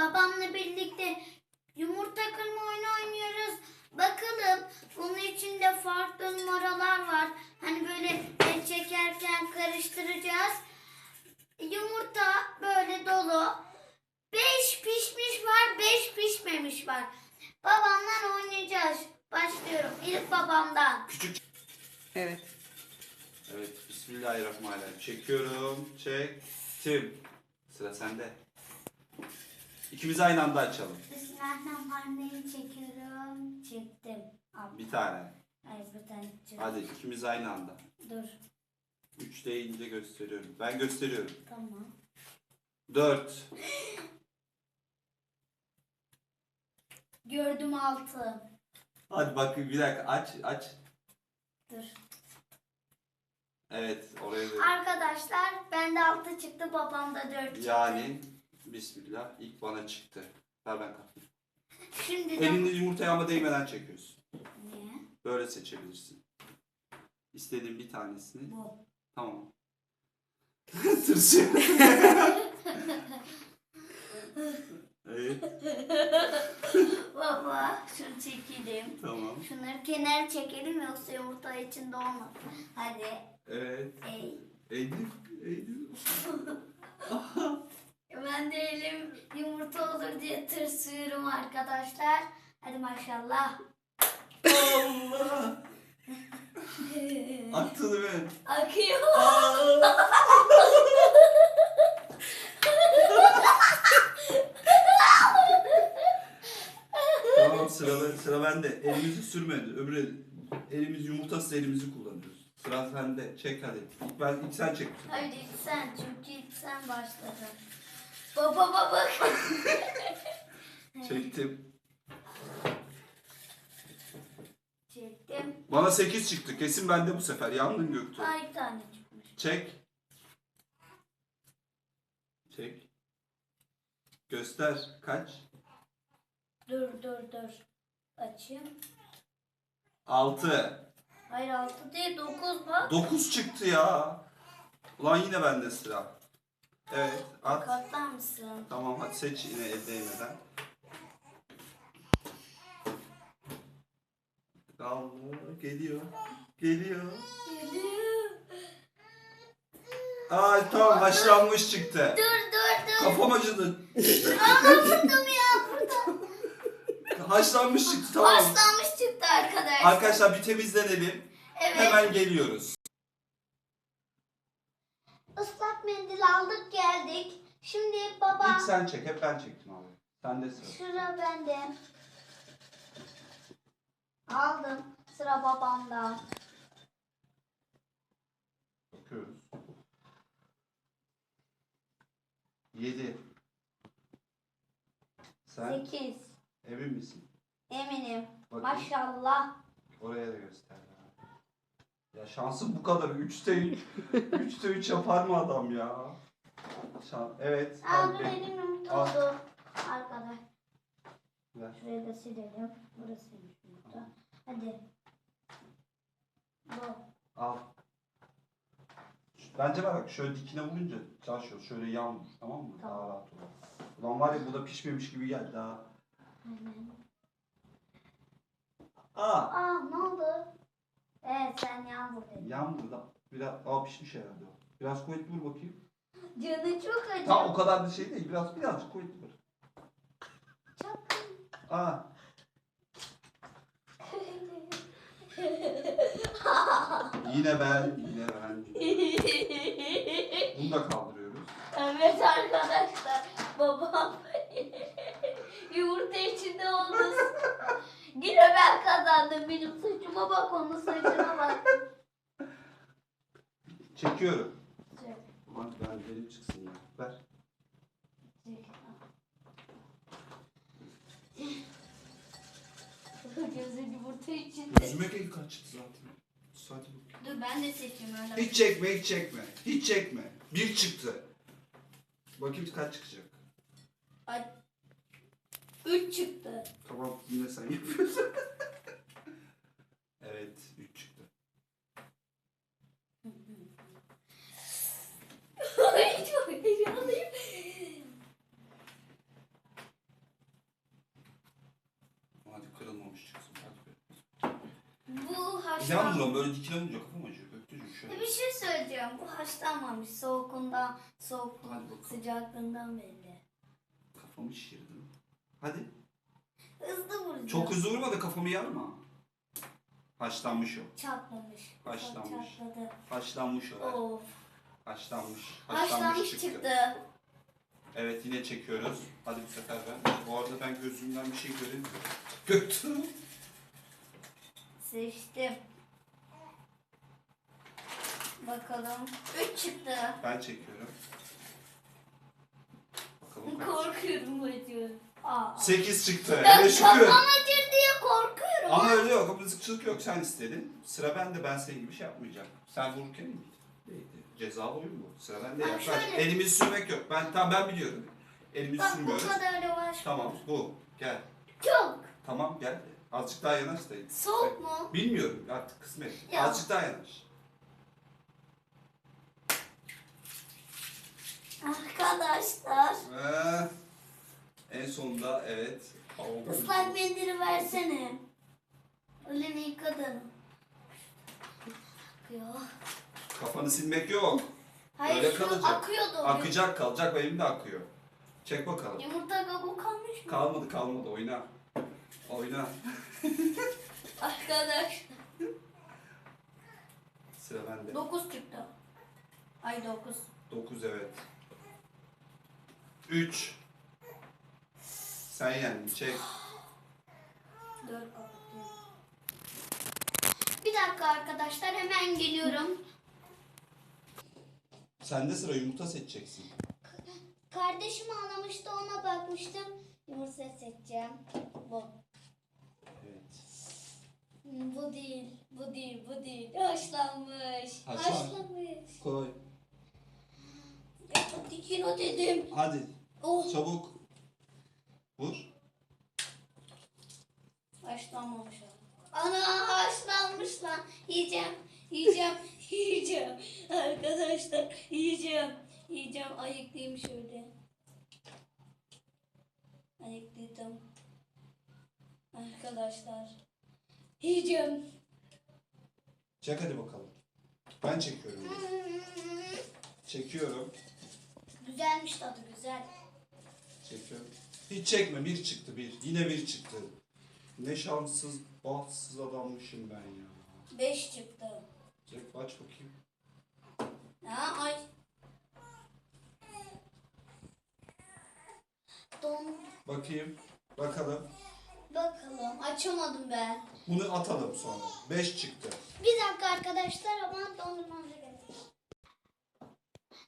babamla birlikte yumurta kırma oyunu oynuyoruz. Bakalım bunun içinde farklı numaralar var. Hani böyle el çekerken karıştıracağız. Yumurta böyle dolu. Beş pişmiş var, beş pişmemiş var. Babamla oynayacağız. Başlıyorum. İlk babamdan. Küçük. Evet. Evet. Bismillahirrahmanirrahim. Çekiyorum. Çektim. Sıra sende. İkimiz aynı anda açalım. Bismillahirrahmanirrahim çekiyorum. Çektim. Al. Bir tane. Hayır bir tane. Hadi ikimiz aynı anda. Dur. Üç deyince gösteriyorum. Ben gösteriyorum. Tamam. Dört. Gördüm altı. Hadi bak bir dakika aç aç. Dur. Evet oraya da. Arkadaşlar bende altı çıktı babamda dört çıktı. Yani Bismillah ilk bana çıktı. Ver ben kapayım. Şimdi de... Elinde yumurtaya ama değmeden çekiyorsun. Niye? Böyle seçebilirsin. İstediğin bir tanesini. Bu. Tamam. Tırsıyor. evet Baba şunu çekelim. tamam. Şunları kenara çekelim yoksa yumurta içinde olmaz. Hadi. Evet. Ey. Elif. Elif. Ben de elim yumurta olur diye tırsıyorum arkadaşlar. Hadi maşallah. Allah. Attın mı? Akıyor. Tamam sıra, sıra bende. Elimizi sürmedi. Öbür el, elimiz yumurtasız elimizi kullanıyoruz. Sıra sende. Çek hadi. İlk, ben, ilk sen çek. Haydi ilk sen çünkü ilk sen başladın. Baba baba. Çektim. Çektim. Bana 8 çıktı. Kesin bende bu sefer. Yandın Göktuğ. Ay bir tane çıkmış. Çek. Çek. Göster. Kaç? Dur dur dur. Açayım. 6. Hayır altı değil dokuz bak. 9 çıktı ya. Ulan yine bende sıra. Evet. At. Katlar mısın? Tamam hadi seç yine el değmeden. Allah geliyor. Geliyor. Geliyor. Ay tamam haşlanmış çıktı. Dur dur dur. Kafam acıdı. Ama vurdum ya burada. Haşlanmış çıktı tamam. Başlamış çıktı arkadaşlar. Arkadaşlar bir temizlenelim. Evet. Hemen geliyoruz. Geldik. Şimdi baba İlk sen çek. Hep ben çektim abi. Sen de sıra. sıra bende. Aldım. Sıra babamda. Bakıyoruz. 7. Sen Sekiz. emin misin? Eminim. Bakayım. Maşallah. Oraya da göster. ya. Şansım bu kadar. 3'te 3. 3'te 3 yapar mı adam ya? Şan evet. Al dur be. elim yumurta oldu. Arkadaş. Ver. Şurayı da silelim. Burasıymış yumurta. Hadi. Bu. Al. Bence bak şöyle dikine vurunca çalışıyor. Şöyle yan vur. Tamam mı? Daha Tamam. rahat olur. Ulan var ya bu da pişmemiş gibi geldi ha. Aynen. Aa. Aa ne oldu? Evet sen yağmur dedin. Yan vur da. Biraz aa pişmiş herhalde o. Biraz kuvvetli vur bakayım. Canı çok acı. Tam o kadar da şey değil. Biraz birazcık kuvvetli vur. Çok Aa. Yine ben, yine ben. Bunu da kaldırıyoruz. evet arkadaşlar. Babam yumurta içinde oldu. Yine ben kazandım. Benim saçıma bak onun saçına bak. Çekiyorum. Benim çıksın ya. Ver. Gözü yumurta içinde. Yüzüme el kaçtı zaten. Saate bak. Dur ben de seçeyim öyle. Hiç çekme, hiç çekme. Hiç çekme. Bir çıktı. Bakayım kaç çıkacak. Ay, Üç çıktı. Tamam yine sen yapıyorsun. evet 3 çıktı. Ay çok heyecanlıyım. Yan dikine vurunca kafam acıyor. Göktücüm şöyle. Bir şey söyleyeceğim. Bu haşlanmamış. Soğukundan, soğuk Hadi bakalım. sıcaklığından belli. Kafamı şişirdim. Hadi. Hızlı vuracağım. Çok hızlı vurma da kafamı yarma. Haşlanmış o. Çatlamış. Haşlanmış. Çatladı. Haşlanmış o. Of. Haşlanmış. Haşlanmış çıktı. Evet yine çekiyoruz. Hadi bu sefer ben. Bu arada ben gözümden bir şey göremiyorum. Göktü. Seçtim. Bakalım. Üç çıktı. Ben çekiyorum. Bakalım kaç. Korkuyorum acıyor. Aa. 8 çıktı. Ben Hele şükür. kafam acır diye korkuyorum. Ama öyle yok. Kapısızlık yok. Sen istedin. Sıra bende. Ben senin gibi şey yapmayacağım. Sen vururken mi? Değildi. Cezalı oyun bu. Sıra bende. Ben Yaklaş. şöyle- Elimizi sürmek yok. Ben tamam ben biliyorum. Elimizi Bak bu sürmüyoruz. kadar yavaş. Tamam bu. Gel. Çok. Tamam gel. Azıcık daha yanaş da. Soğuk mu? Bilmiyorum artık kısmet. Ya. Azıcık daha yanaş. Arkadaşlar. Ee, en sonunda evet. Oldu. Islak mendili versene. Elini yıkadın. Akıyor. Kafanı silmek yok. Hayır Öyle kalacak. akıyordu. Akacak kalacak benim de akıyor. Çek bakalım. Yumurta kabuğu kalmış mı? Kalmadı kalmadı oyna. Oyna. Arkadaş. Sıra bende. 9 çıktı. Ay 9. 9 evet. 3. Sen yendin çek. 4 kapatıyorum. Bir dakika arkadaşlar hemen geliyorum. Sende sıra yumurta seçeceksin. Kardeşim ağlamıştı ona bakmıştım. Yumurta seçeceğim. Bu. Evet. Hmm, Bu değil, bu değil, bu değil. Haşlanmış. Haşlan- Haşlanmış. Koy. Hadi kilo dedim. Hadi Oh. çabuk. Vur. Haşlanmamış. Ana haşlanmış lan. Yiyeceğim, yiyeceğim, yiyeceğim. Arkadaşlar yiyeceğim. Yiyeceğim. Ayıklayayım şöyle. Ayıkladım. Arkadaşlar. Yiyeceğim. Çek hadi bakalım. Ben çekiyorum. Çekiyorum. Güzelmiş tadı güzel. Çekiyorum. Hiç çekme. Bir çıktı bir. Yine bir çıktı. Ne şanssız, bahtsız adammışım ben ya. Beş çıktı. Çek aç bakayım. Ha, ay. Don. Bakayım. Bakalım. Bakalım. Açamadım ben. Bunu atalım sonra. 5 çıktı. Bir dakika arkadaşlar ama dondurmamıza gerek.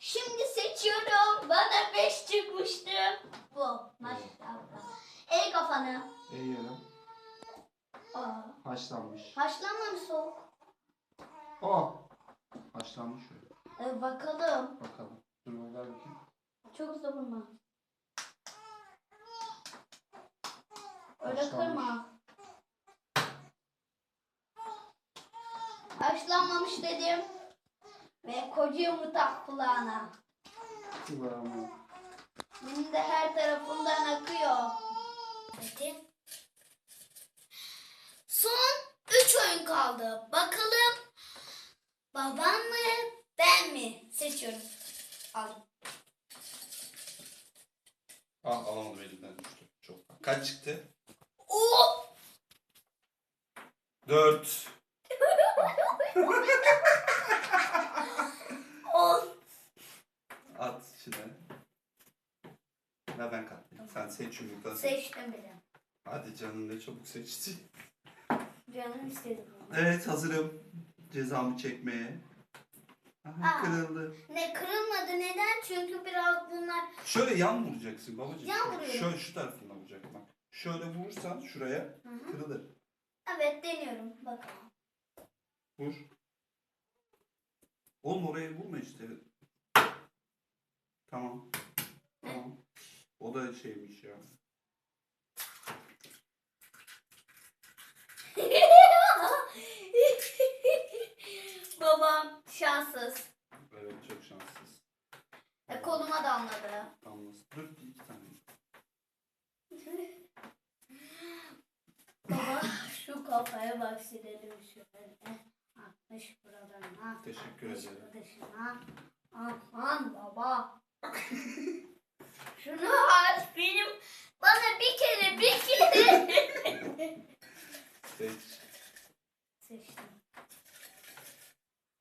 Şimdi seçiyorum. Bana 5 çıkmıştı. Bu. Maşallah. El kafanı. Eğiyorum. Aa. Haşlanmış. Haşlanmamış soğuk. Oh. Haşlanmış öyle. Ee, bakalım. Bakalım. Dur ver bakayım. Çok hızlı vurma. Öyle Haşlanmış. kırma. Haşlanmamış dedim. Ve koca yumurta kulağına. Kulağıma. Benim de her tarafından akıyor. Hadi. Son 3 oyun kaldı. Bakalım babam mı ben mi? Seçiyorum. Al. Ah alamadım elimden düştü. Çok. Kaç çıktı? Oo! 4. 10. At içine. Ver ben katlayayım. Sen seç yumurta seç. Seçtim bile. Hadi canım ne çabuk seçtin. Canım istedim. Evet hazırım. Cezamı çekmeye. Aha, Aa. kırıldı. Ne kırılmadı neden? Çünkü biraz bunlar Şöyle yan vuracaksın babacığım. Yan vuruyorum. Şöyle şu tarafından vuracaksın bak. Şöyle vurursan şuraya Hı hı. kırılır. Evet deniyorum. Bakalım. Vur. Oğlum oraya vurma işte. Tamam. Tamam. O da şeymiş ya. Babam şanssız. Evet çok şanssız. E, koluma damladı. Damlasın. Dur iki tane. Baba şu kafaya bak silelim şöyle. Teşekkür ederim. Dışına. Aman baba. Şunu aç benim bana bir kere bir kere. Seç. Seçtim.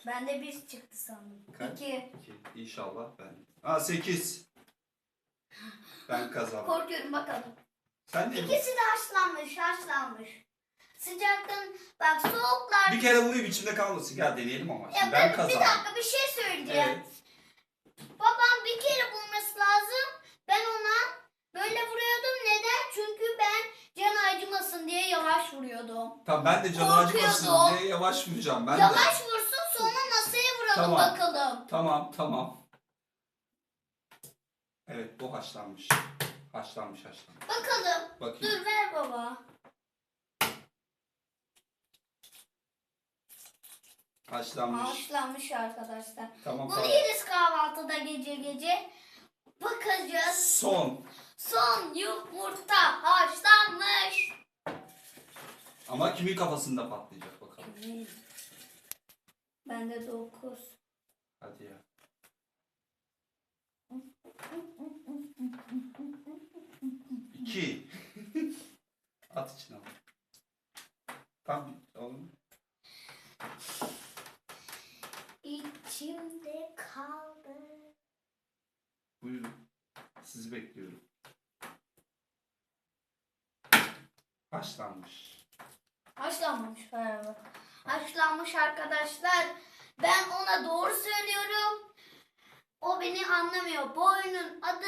Bende bir çıktı sandım. Kaç? İki. İki. İnşallah ben. Aa 8. Ben kazandım. Korkuyorum bakalım. Sen de İkisi de haşlanmış, haşlanmış. Sıcaktan bak soğuklar. bir kere vurayım içimde kalmasın. Gel deneyelim ama. Ya Şimdi ben, ben bir kazandım. dakika bir şey söyleyeceğim. Evet. Babam bir kere bulması lazım. Ben ona böyle vuruyordum. Neden? Çünkü ben can acımasın diye yavaş vuruyordum. Tamam ben de canı acımasın diye yavaş vuracağım. Ben de. yavaş vursun sonra masaya vuralım Tamam. bakalım. Tamam tamam. Evet bu haşlanmış. Haşlanmış haşlanmış. Bakalım. Bakayım. Dur ver baba. Haşlanmış. Haşlanmış arkadaşlar. Tamam Bunu tamam. yeriz kahvaltıda gece gece. Bakacağız. Son. Son yumurta haşlanmış. Ama kimin kafasında patlayacak bakalım. Bende dokuz. Hadi ya. İki. At içine al. Tam oğlum. İçimde kaldı. Buyurun. Sizi bekliyorum. Haşlanmış. Haşlanmamış galiba. Haşlanmış arkadaşlar. Ben ona doğru söylüyorum. O beni anlamıyor. Bu oyunun adı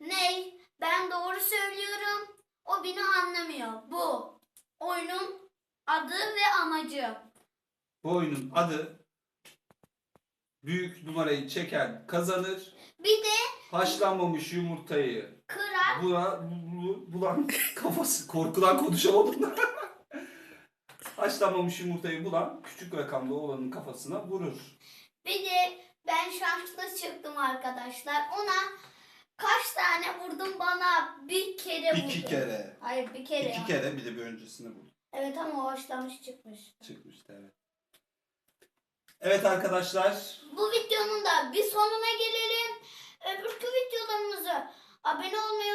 ne? Ben doğru söylüyorum. O beni anlamıyor. Bu oyunun adı ve amacı. Bu oyunun adı büyük numarayı çeken kazanır. Bir de Haşlanmamış yumurtayı kırar. bula, bu- bulan kafası korkudan konuşamadım da. Haşlanmamış yumurtayı bulan küçük rakamlı olanın kafasına vurur. Bir de ben şanslı çıktım arkadaşlar. Ona kaç tane vurdum bana bir kere vurdu. İki kere. Hayır bir kere. İki ya. kere bir de bir öncesine vurdu. Evet ama o haşlanmış çıkmış. Çıkmıştı evet. Evet arkadaşlar. Bu videonun da bir sonuna gelelim. Öbürkü videolarımızı abone olmayı